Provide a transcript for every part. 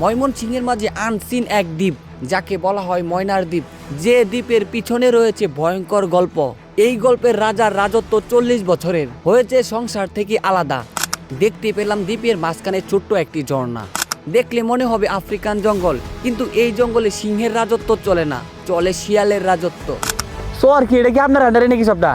ময়মনসিংহের মাঝে আনসিন এক দ্বীপ, যাকে বলা হয় ময়নার দ্বীপ। যে দ্বীপের পিছনে রয়েছে ভয়ঙ্কর গল্প। এই গল্পের রাজার রাজত্ব চল্লিশ বছরের। হয়েছে সংসার থেকে আলাদা। দেখতে পেলাম দ্বীপের মাঝখানে ছোট্ট একটি ঝর্ণা। দেখলে মনে হবে আফ্রিকান জঙ্গল, কিন্তু এই জঙ্গলে সিংহের রাজত্ব চলে না, চলে শিয়ালের রাজত্ব। কি এটা কি আপনার আন্ডারে নাকি সবটা?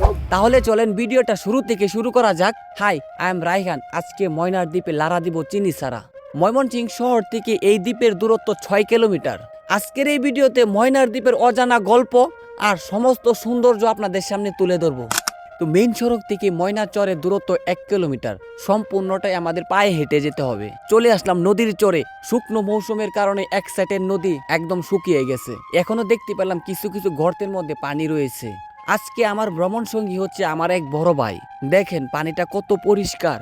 সব। তাহলে চলেন ভিডিওটা শুরু থেকে শুরু করা যাক। হাই আই এম রাইহান আজকে ময়নার দ্বীপে লারা দিব চিনি সারা ময়মনসিং শহর থেকে এই দ্বীপের দূরত্ব ছয় কিলোমিটার। আজকের এই ভিডিওতে ময়নার দ্বীপের অজানা গল্প আর সমস্ত সৌন্দর্য আপনাদের সামনে তুলে ধরবো। তো মেইন সড়ক থেকে ময়নার চরের দূরত্ব এক কিলোমিটার। সম্পূর্ণটাই আমাদের পায়ে হেঁটে যেতে হবে। চলে আসলাম নদীর চরে। শুকনো মৌসুমের কারণে এক সাইডের নদী একদম শুকিয়ে গেছে। এখনও দেখতে পেলাম কিছু কিছু গর্তের মধ্যে পানি রয়েছে। আজকে আমার ভ্রমণ সঙ্গী হচ্ছে আমার এক বড় ভাই। দেখেন, পানিটা কত পরিষ্কার।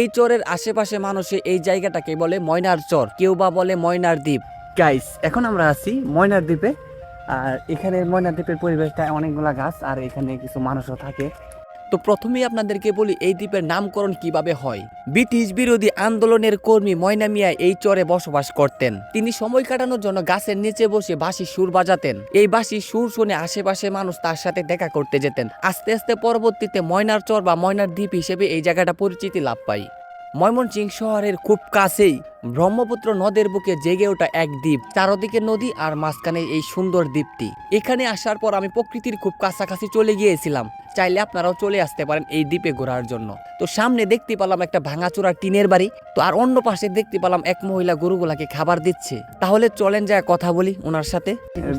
এই চরের আশেপাশে মানুষে এই জায়গাটাকে বলে ময়নার চর। কেউ বা বলে ময়নার দ্বীপ। গাইস এখন আমরা আছি ময়নার দ্বীপে। আর এখানে ময়নার দ্বীপের পরিবেশটা অনেকগুলা গাছ, আর এখানে কিছু মানুষও থাকে। তো প্রথমেই আপনাদেরকে বলি, এই দ্বীপের নামকরণ কীভাবে হয়? ব্রিটিশ বিরোধী আন্দোলনের কর্মী ময়না মিয়া এই চরে বসবাস করতেন। তিনি সময় কাটানোর জন্য গাছের নিচে বসে বাঁশি সুর বাজাতেন। এই বাঁশি সুর শুনে আশেপাশে মানুষ তার সাথে দেখা করতে যেতেন। আস্তে আস্তে পরবর্তীতে ময়নার চর বা ময়নার দ্বীপ হিসেবে এই জায়গাটা পরিচিতি লাভ পায়। ময়মনসিংহ শহরের খুব কাছেই ব্রহ্মপুত্র নদের বুকে জেগে ওঠা এক দ্বীপ চারদিকে নদী আর মাঝখানে এই সুন্দর দ্বীপটি। এখানে আসার পর আমি প্রকৃতির খুব কাছাকাছি চলে গিয়েছিলাম। চাইলে আপনারাও চলে আসতে পারেন এই দ্বীপে ঘোরার জন্য। তো সামনে দেখতে পেলাম একটা ভাঙাচোরা টিনের বাড়ি। তো আর অন্য পাশে দেখতে পেলাম এক মহিলা গরুগুলাকে খাবার দিচ্ছে। তাহলে চলেন যায় কথা বলি ওনার সাথে।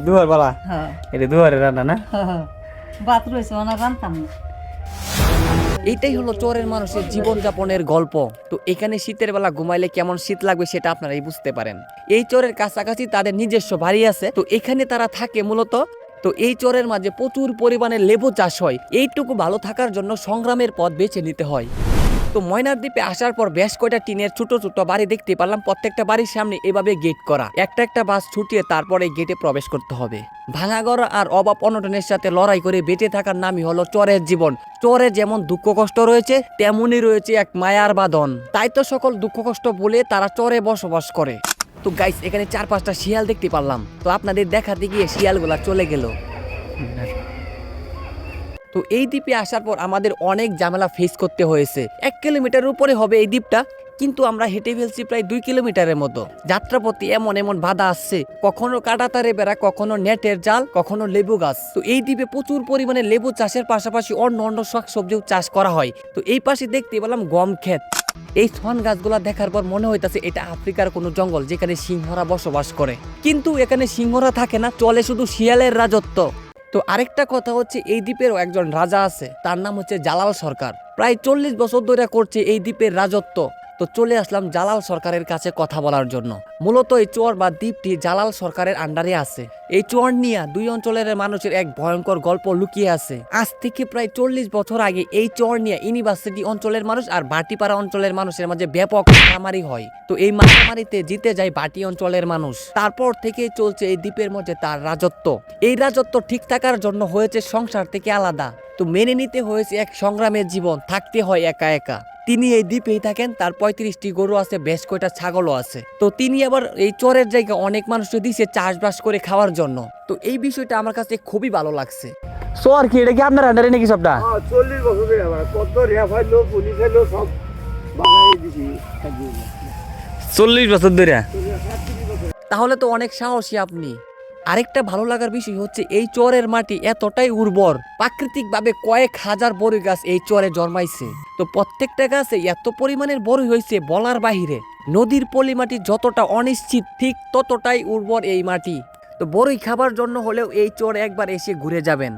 দুয়ার বালা হ্যাঁ। এটা দুয়ারে রান্না না? ভাত রয়েছে ওনার রান্তাম না। এইটাই হলো চোরের মানুষের জীবনযাপনের গল্প। তো এখানে শীতের বেলা ঘুমাইলে কেমন শীত লাগবে সেটা আপনারাই বুঝতে পারেন। এই চোরের কাছাকাছি তাদের নিজস্ব বাড়ি আছে, তো এখানে তারা থাকে মূলত। তো এই চরের মাঝে প্রচুর পরিমাণে লেবু চাষ হয়। এইটুকু ভালো থাকার জন্য সংগ্রামের পথ বেছে নিতে হয়। তো ময়নার দ্বীপে আসার পর বেশ কয়টা টিনের ছোট ছোট বাড়ি দেখতে পারলাম। প্রত্যেকটা বাড়ির সামনে এভাবে গেট করা। একটা একটা বাস ছুটিয়ে তারপরে গেটে প্রবেশ করতে হবে। ভাঙাগড় আর অভাব অনটনের সাথে লড়াই করে বেঁচে থাকার নামই হলো চরের জীবন। চরে যেমন দুঃখ কষ্ট রয়েছে, তেমনই রয়েছে এক মায়ার বাদন তাই তো সকল দুঃখ কষ্ট বলে তারা চরে বসবাস করে। তো গাইস এখানে চার পাঁচটা শিয়াল দেখতে পারলাম। তো আপনাদের দেখাতে গিয়ে শিয়ালগুলা চলে গেল। তো এই দ্বীপে আসার পর আমাদের অনেক ঝামেলা ফেস করতে হয়েছে। এক কিলোমিটার উপরে হবে এই দ্বীপটা, কিন্তু আমরা হেঁটে ফেলছি প্রায় দুই কিলোমিটারের মতো। যাত্রাপথে এমন এমন বাধা আসছে, কখনো কাটাতারে বেড়া, কখনো নেটের জাল, কখনো লেবু গাছ। তো এই দ্বীপে প্রচুর পরিমাণে লেবু চাষের পাশাপাশি অন্য অন্য শাক সবজিও চাষ করা হয়। তো এই পাশে দেখতে পেলাম গম ক্ষেত। এই সন গাছগুলা দেখার পর মনে হইতাছে এটা আফ্রিকার কোনো জঙ্গল, যেখানে সিংহরা বসবাস করে। কিন্তু এখানে সিংহরা থাকে না, চলে শুধু শিয়ালের রাজত্ব। তো আরেকটা কথা হচ্ছে এই দ্বীপেরও একজন রাজা আছে, তার নাম হচ্ছে জালাল সরকার। প্রায় চল্লিশ বছর ধরে করছে এই দ্বীপের রাজত্ব। তো চলে আসলাম জালাল সরকারের কাছে কথা বলার জন্য। মূলত এই চর বা দ্বীপটি জালাল সরকারের আন্ডারে আছে। এই চর নিয়ে দুই অঞ্চলের মানুষের এক ভয়ঙ্কর গল্প লুকিয়ে আছে। আজ থেকে প্রায় চল্লিশ বছর আগে এই চর নিয়ে ইউনিভার্সিটি অঞ্চলের মানুষ আর বাটিপাড়া অঞ্চলের মানুষের মাঝে ব্যাপক মারামারি হয়। তো এই মারামারিতে জিতে যায় বাটি অঞ্চলের মানুষ। তারপর থেকেই চলছে এই দ্বীপের মধ্যে তার রাজত্ব। এই রাজত্ব ঠিক থাকার জন্য হয়েছে সংসার থেকে আলাদা। তো মেনে নিতে হয়েছে এক সংগ্রামের জীবন, থাকতে হয় একা একা। তিনি এই দ্বীপেই থাকেন, তার পঁয়ত্রিশটি গরু আছে, বেশ কয়টা ছাগলও আছে। তো তিনি আবার এই চরের জায়গা অনেক মানুষ যদি সে চাষবাস করে খাওয়ার জন্য। তো এই বিষয়টা আমার কাছে খুবই ভালো লাগছে। সো আর কি এটা কি আপনার আন্ডারে নাকি সবটা? চল্লিশ বছর কত রেফ হইল পুলিশ হইল সব চল্লিশ বছর ধরে? তাহলে তো অনেক সাহসী আপনি। আরেকটা ভালো লাগার বিষয় হচ্ছে এই চরের মাটি এতটাই উর্বর। প্রাকৃতিকভাবে কয়েক হাজার বড় গাছ এই চরে জন্মাইছে। তো প্রত্যেকটা গাছে এত পরিমাণের বড় হয়েছে বলার বাহিরে। নদীর পলি মাটি যতটা অনিশ্চিত, ঠিক ততটাই উর্বর এই মাটি। তো বড়ই খাবার জন্য হলেও এই চর একবার এসে ঘুরে যাবেন।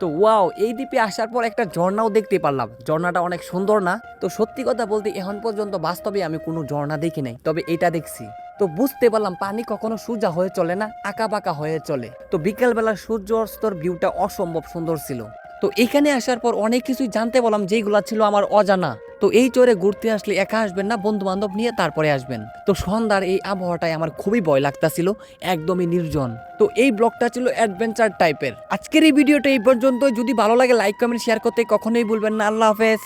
তো ওয়াও, এই দ্বীপে আসার পর একটা ঝর্ণাও দেখতে পারলাম। ঝর্ণাটা অনেক সুন্দর না? তো সত্যি কথা বলতে এখন পর্যন্ত বাস্তবে আমি কোনো ঝর্ণা দেখি নাই, তবে এটা দেখছি। তো বুঝতে পারলাম পানি কখনো সোজা হয়ে চলে না আঁকা বাঁকা হয়ে চলে। তো বিকেলবেলা সূর্য অস্তর ভিউটা অসম্ভব সুন্দর ছিল। তো এখানে আসার পর অনেক কিছুই জানতে পারলাম যেগুলো ছিল আমার অজানা। তো এই চরে ঘুরতে আসলে একা আসবেন না বন্ধু বান্ধব নিয়ে তারপরে আসবেন। তো সন্ধ্যার এই আবহাওয়াটাই আমার খুবই ভয় লাগতাছিল, একদমই নির্জন। তো এই ব্লগটা ছিল অ্যাডভেঞ্চার টাইপের আজকের এই ভিডিওটা এই পর্যন্ত যদি ভালো লাগে লাইক কমেন্ট শেয়ার করতে কখনোই ভুলবেন না। আল্লাহ হাফেজ।